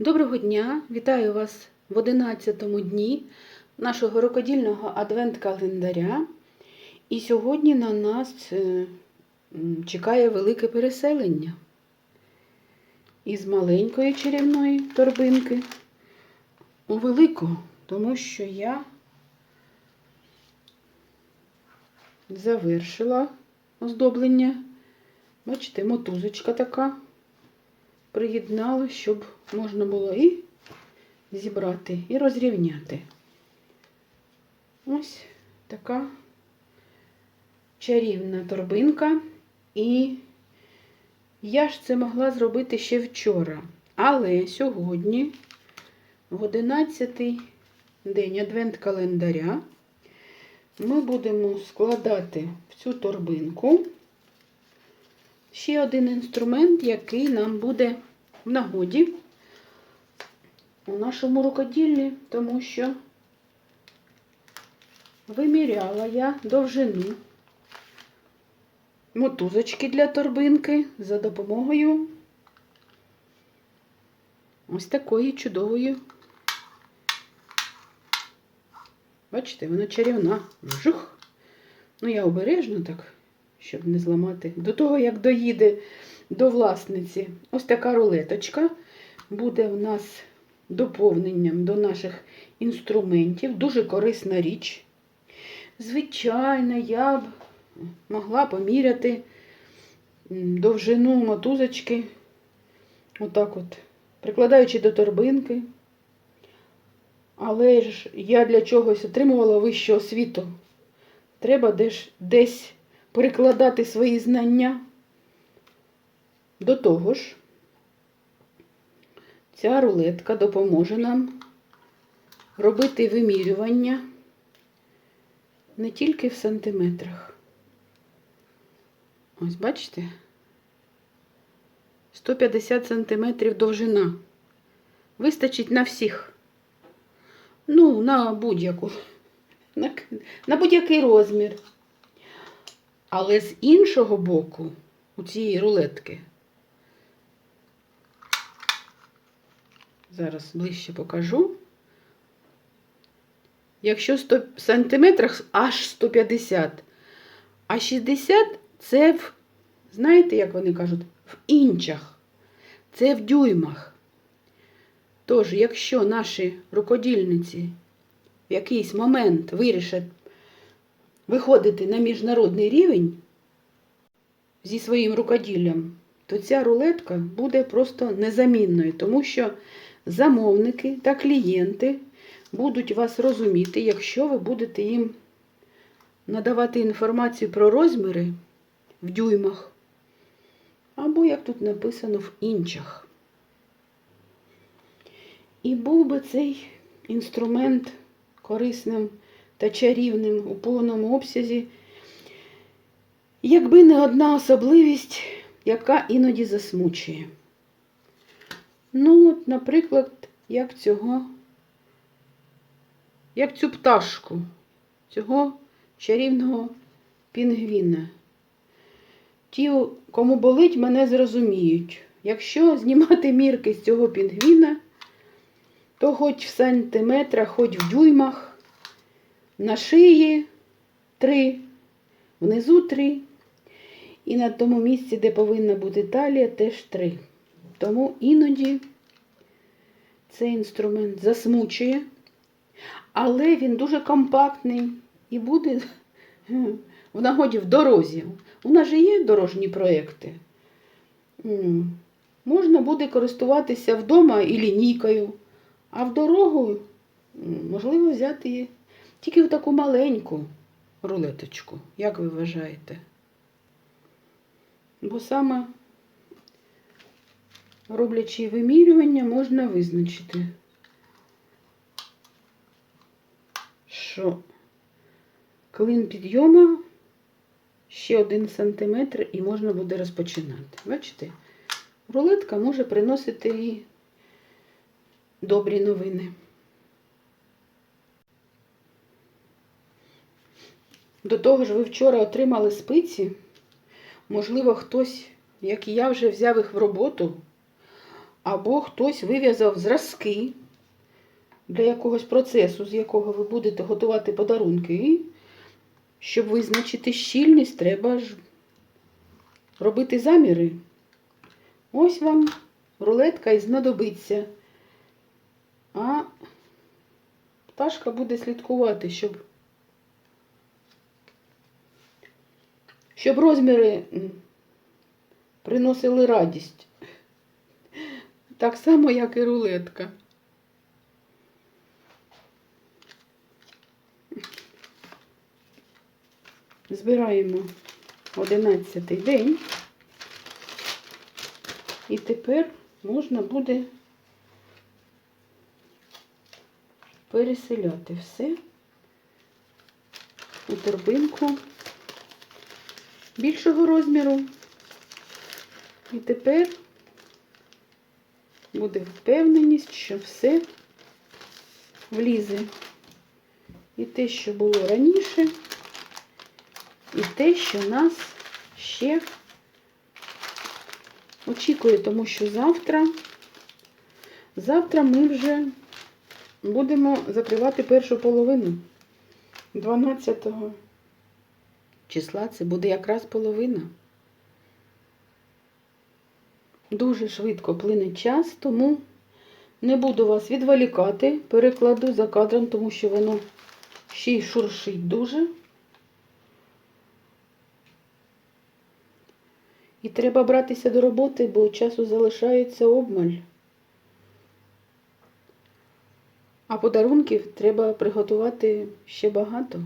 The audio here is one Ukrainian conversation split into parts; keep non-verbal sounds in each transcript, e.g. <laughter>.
Доброго дня! Вітаю вас в 11-му дні нашого рукодільного адвент-календаря. І сьогодні на нас е, чекає велике переселення із маленької чарівної торбинки у велику, тому що я завершила оздоблення. Бачите, мотузочка така приєднала, щоб можна було і зібрати, і розрівняти. Ось така чарівна торбинка. І я ж це могла зробити ще вчора. Але сьогодні, в 11-й день адвент-календаря, ми будемо складати в цю торбинку ще один інструмент, який нам буде в нагоді у нашому рукоділлі, тому що виміряла я довжину мотузочки для торбинки за допомогою ось такої чудової. Бачите, вона чарівна. Жух. Ну, я обережно так, щоб не зламати. До того, як доїде до власниці, ось така рулеточка буде в нас доповненням до наших інструментів. Дуже корисна річ. Звичайно, я б могла поміряти довжину мотузочки, отак от, прикладаючи до торбинки. Але ж я для чогось отримувала вищу освіту. Треба десь, перекладати свої знання. До того ж, ця рулетка допоможе нам робити вимірювання не тільки в сантиметрах. Ось бачите? 150 сантиметрів довжина. Вистачить на всіх. Ну, на будь-яку. На, на будь-який розмір. Але з іншого боку, у цієї рулетки, зараз ближче покажу. Якщо 100 сантиметрах аж 150, а 60 це в, знаєте, як вони кажуть, в інчах, це в дюймах. Тож, якщо наші рукодільниці в якийсь момент вирішать виходити на міжнародний рівень зі своїм рукоділлям, то ця рулетка буде просто незамінною, тому що замовники та клієнти будуть вас розуміти, якщо ви будете їм надавати інформацію про розміри в дюймах, або, як тут написано, в інчах. І був би цей інструмент корисним та чарівним у повному обсязі, якби не одна особливість, яка іноді засмучує. Ну, от, наприклад, як цього, як цю пташку, цього чарівного пінгвіна. Ті, кому болить, мене зрозуміють. Якщо знімати мірки з цього пінгвіна, то хоч в сантиметрах, хоч в дюймах, на шиї три, внизу три, і на тому місці, де повинна бути талія, теж три. Тому іноді цей інструмент засмучує, але він дуже компактний і буде <laughs> в нагоді в дорозі. У нас же є дорожні проекти. Можна буде користуватися вдома і лінійкою, а в дорогу можливо взяти тільки в таку маленьку рулеточку, як ви вважаєте? Бо саме роблячи вимірювання, можна визначити, що клин підйому ще один сантиметр і можна буде розпочинати. Бачите? Рулетка може приносити і добрі новини. До того ж, ви вчора отримали спиці. Можливо, хтось, як і я, вже взяв їх в роботу. або хтось вив'язав зразки для якогось процесу, з якого ви будете готувати подарунки. І щоб визначити щільність, треба ж робити заміри. Ось вам рулетка і знадобиться. А пташка буде слідкувати, щоб, щоб розміри приносили радість. Так само, як і рулетка. Збираємо одинадцятий день. І тепер можна буде переселяти все у торбинку більшого розміру. І тепер буде впевненість, що все влізе. І те, що було раніше, і те, що нас ще очікує, тому що завтра, завтра ми вже будемо закривати першу половину. 12 числа це буде якраз половина. Дуже швидко плине час, тому не буду вас відволікати, перекладу за кадром, тому що воно ще й шуршить дуже. І треба братися до роботи, бо часу залишається обмаль. А подарунків треба приготувати ще багато.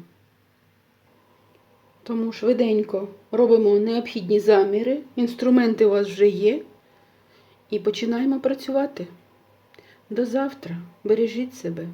Тому швиденько робимо необхідні заміри, інструменти у вас вже є. І починаємо працювати. До завтра. Бережіть себе.